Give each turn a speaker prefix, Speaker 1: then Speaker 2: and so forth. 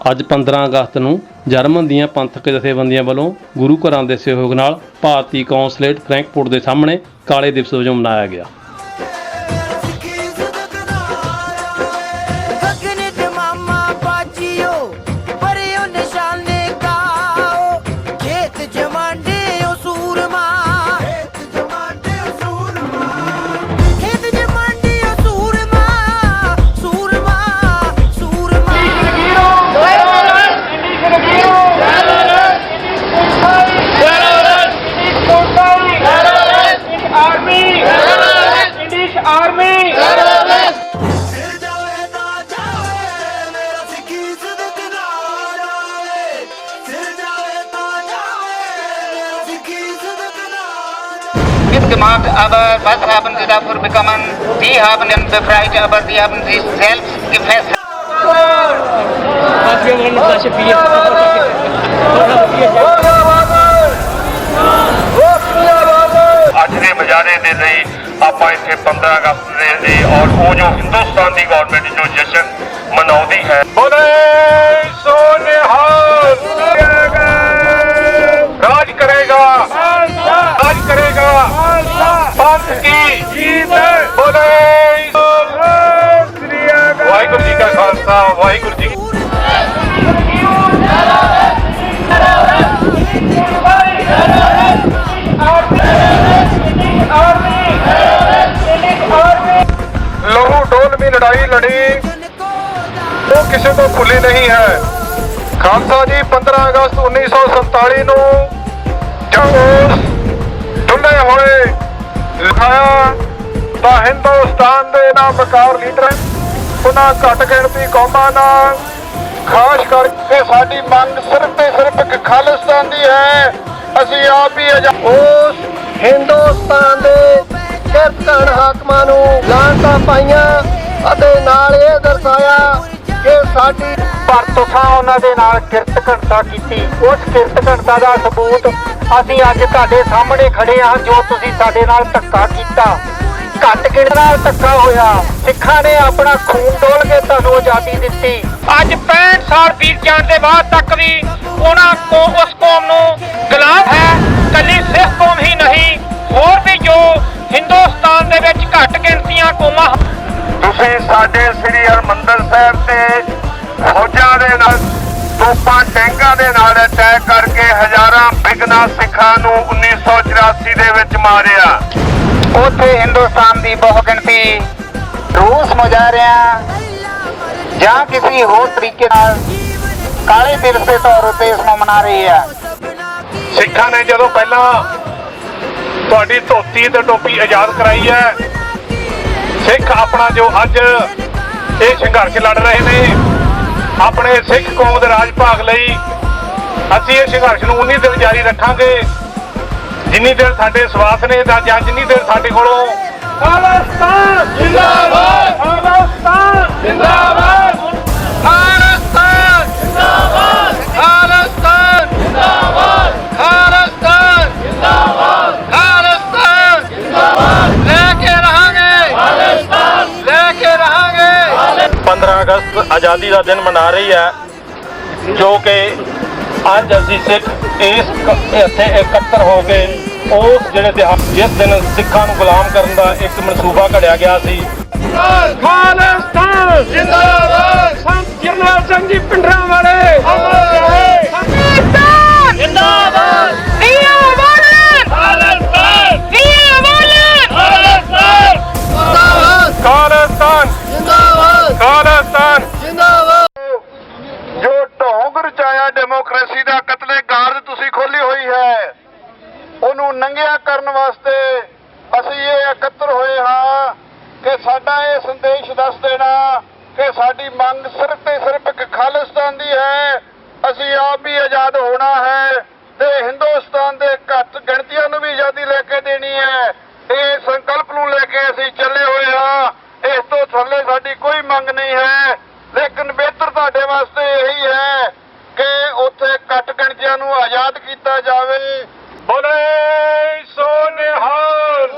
Speaker 1: ਅੱਜ 15 ਅਗਸਤ ਨੂੰ ਜਰਮਨ ਦੀਆਂ ਪੰਥਕ ਜਥੇਬੰਦੀਆਂ ਵੱਲੋਂ ਗੁਰੂ ਘਰਾਂ ਦੇ ਸਹਿਯੋਗ ਨਾਲ ਭਾਰਤੀ ਕੌਂਸਲੇਟ ਫਰੈਂਕਫੁਰਟ ਦੇ ਸਾਹਮਣੇ ਕਾਲੇ ਦਿਵਸ ਵਜੋਂ ਮਨਾਇਆ ਗਿਆ।
Speaker 2: Army इंडिश
Speaker 3: army mitgemacht, aber was haben sie dafür bekommen? Die haben ihn befreit, aber sie haben sich selbst gefesselt.
Speaker 4: Was wir wollen, Flasche Bier. ਮੁਜ਼ਾਹਰੇ ਦੇ ਲਈ ਆਪਾਂ ਇੱਥੇ 15 ਅਗਸਤ ਦੇ ਲਈ ਔਰ ਉਹ ਜੋ ਹਿੰਦੁਸਤਾਨ ਦੀ ਗਵਰਨਮੈਂਟ ਜੋ ਜਸ਼ਨ ਮਨਾਉਂਦੀ ਹੈ ਬੋਲੇ ਸੋਨਿਹਾਲ ਰਾਜ ਕਰੇਗਾ ਰਾਜ ਕਰੇਗਾ ਪੰਥ ਕੀ ਜੀਤ ਬੋਲੇ ਵਾਹਿਗੁਰੂ ਜੀ ਕਾ ਖਾਲਸਾ ਵਾਹਿਗੁਰੂ ਜੀ ਕਿਸੇ ਤੋਂ ਭੁੱਲੀ ਨਹੀਂ ਹੈ। ਖਾਲਸਾ ਜੀ 15 ਅਗਸਤ 1947 ਨੂੰ ਜਦ ਉਸ ਹੋਏ ਲਿਖਾਇਆ ਤਾਂ ਹਿੰਦੁਸਤਾਨ ਦੇ ਨਾਮਕਾਰ ਲੀਡਰ ਉਹਨਾਂ ਘੱਟ ਗਿਣਤੀ ਕੌਮਾਂ ਨਾਲ ਖਾਸ ਕਰਕੇ ਸਾਡੀ ਮੰਗ ਸਿਰਫ ਤੇ ਸਿਰਫ ਇੱਕ ਖਾਲਿਸਤਾਨ ਦੀ ਹੈ। ਅਸੀਂ ਆਪ ਹੀ ਉਸ
Speaker 5: ਹਿੰਦੁਸਤਾਨ ਦੇ ਕਿਰਤਣ ਹਾਕਮਾਂ ਨੂੰ ਲਾਂਟਾਂ ਪਾਈਆਂ ਅਤੇ ਨਾਲ ਇਹ ਦਰਸਾਇਆ ਸਾਡੀ
Speaker 3: ਪਰ ਤੁਸਾਂ ਉਹਨਾਂ ਦੇ ਨਾਲ ਕਿਰਤ ਘਣਤਾ ਕੀਤੀ। ਉਸ ਕਿਰਤ ਘਣਤਾ ਦਾ ਸਬੂਤ ਅਸੀਂ ਅੱਜ ਤੁਹਾਡੇ ਸਾਹਮਣੇ ਖੜੇ ਹਾਂ, ਜੋ ਤੁਸੀਂ ਸਾਡੇ ਨਾਲ ਧੱਕਾ ਕੀਤਾ। ਘੱਟ ਗਿਣਤੀ ਨਾਲ ਧੱਕਾ ਹੋਇਆ। ਸਿੱਖਾਂ ਨੇ ਆਪਣਾ ਖੂਨ ਡੋਲ ਕੇ ਤੁਹਾਨੂੰ ਆਜ਼ਾਦੀ ਦਿੱਤੀ। ਅੱਜ 65 ਸਾਲ ਬੀਤ ਜਾਣ ਦੇ ਬਾਅਦ ਤੱਕ ਵੀ ਉਹਨਾਂ ਕੋ ਉਸ ਕੌਮ ਨੂੰ ਗੁਲਾਮ ਹੈ, ਕੱਲੀ ਸਿੱਖ ਕੌਮ ਹੀ ਨਹੀਂ, ਹੋਰ ਵੀ ਜੋ ਹਿੰਦੁਸਤਾਨ ਦੇ ਵਿੱਚ ਘੱਟ ਗਿਣਤੀਆਂ ਕੌਮਾਂ
Speaker 4: ਤੁਸੀਂ ਸਾਡੇ ਸ੍ਰੀ ਹਰਮੰਦਰ ਸਾਹਿਬ ਤੇ ਦੇ ਨਾਲ, ਤੋਪਾਂ ਟੈਂਕਾਂ ਦੇ ਨਾਲ ਅਟੈਕ ਕਰਕੇ ਹਜ਼ਾਰਾਂ ਬਿਗਨਾ ਸਿੱਖਾਂ ਨੂੰ 1984 ਦੇ ਵਿੱਚ ਮਾਰਿਆ।
Speaker 3: ਉੱਥੇ ਹਿੰਦੁਸਤਾਨ ਦੀ ਬਹੁ ਰੂਸ ਮੁਜ਼ਾਹਰਿਆਂ ਜਾਂ ਕਿਸੇ ਹੋਰ ਤਰੀਕੇ ਨਾਲ ਕਾਲੇ ਦਿਵਸ ਦੇ ਤੌਰ ਉੱਤੇ ਇਸ ਨੂੰ ਮਨਾ ਰਹੀ ਹੈ।
Speaker 4: ਸਿੱਖਾਂ ਨੇ ਜਦੋਂ ਪਹਿਲਾਂ ਤੁਹਾਡੀ ਧੋਤੀ ਤੇ ਟੋਪੀ ਆਜ਼ਾਦ ਕਰਾਈ ਹੈ, ਸਿੱਖ ਆਪਣਾ ਜੋ ਅੱਜ ਇਹ ਸੰਘਰਸ਼ ਲੜ ਰਹੇ ਨੇ ਆਪਣੇ ਸਿੱਖ ਕੌਮ ਦੇ ਰਾਜ ਭਾਗ ਲਈ ਅਸੀਂ ਇਹ ਸੰਘਰਸ਼ ਨੂੰ ਉਨੀ ਦਿਨ ਜਾਰੀ ਰੱਖਾਂਗੇ। ਜਿੰਨੀ ਦੇਰ ਸਾਡੇ ਸਵਾਸ ਨੇ ਤਾਂ ਜਾਂ ਜਿੰਨੀ ਦੇਰ ਸਾਡੇ ਕੋਲੋਂ ਖਾਲਿਸਤਾਨ ਜਿੰਦਾਬਾਦ। ਖਾਲਿਸਤਾਨ ਜਿੰਦਾਬਾਦ। ਆਜ਼ਾਦੀ ਦਾ ਦਿਨ ਮਨਾ ਰਹੀ ਹੈ, ਜੋ ਕਿ ਅੱਜ ਅਸੀਂ ਸਿੱਖ ਇਸ ਇੱਥੇ ਇਕੱਤਰ ਹੋ ਕੇ ਉਸ ਜਿਹੜੇ ਦਿਹਾੜ ਜਿਸ ਦਿਨ ਸਿੱਖਾਂ ਨੂੰ ਗੁਲਾਮ ਕਰਨ ਦਾ ਇੱਕ ਮਨਸੂਬਾ ਘੜਿਆ ਗਿਆ ਸੀ। ਖਾਲਿਸਤਾਨ ਜਿੰਦਾਬਾਦ, ਸੰਤ ਜਰਨੈਲ ਸਿੰਘ ਜੀ, ਪਿੰਡਰਾਂ ਤੁਸੀਂ ਖੋਲੀ ਹੋਈ ਹੈ। ਉਹਨੂੰ ਨੰਗਿਆ ਕਰਨ ਵਾਸਤੇ ਅਸੀਂ ਇਹ ਇਕੱਤਰ ਹੋਏ ਹਾਂ ਕਿ ਸਾਡਾ ਇਹ ਸੰਦੇਸ਼ ਦੱਸ ਦੇਣਾ ਕਿ ਸਾਡੀ ਮੰਗ ਸਿਰਫ ਤੇ ਸਿਰਫ ਇੱਕ ਖਾਲਿਸਤਾਨ ਦੀ ਹੈ। ਅਸੀਂ ਆਪ ਵੀ ਆਜ਼ਾਦ ਹੋਣਾ ਹੈ ਤੇ ਹਿੰਦੁਸਤਾਨ ਦੇ ਘੱਟ ਗਿਣਤੀਆਂ ਨੂੰ ਵੀ ਆਜ਼ਾਦੀ ਲੈ ਕੇ ਦੇਣੀ ਹੈ। ਇਹ ਸੰਕਲਪ ਨੂੰ ਲੈ ਕੇ ਅਸੀਂ ਚੱਲੇ ਹੋਏ ਹਾਂ। ਇਸ ਤੋਂ ਥੱਲੇ ਸਾਡੀ ਕੋਈ ਮੰਗ ਨਹੀਂ ਹੈ। ਲੇਕਿਨ ਬਿਹਤਰ ਤੁਹਾਡੇ ਵਾਸਤੇ ਇਹੀ ਹੈ ਜਾਵੇ ਕੱਟ ਗਣਜੀਆਂ ਨੂੰ ਆਜ਼ਾਦ ਕੀਤਾ ਜਾਵੇ। ਬੋਲੇ ਸੋ ਨਿਹਾਲ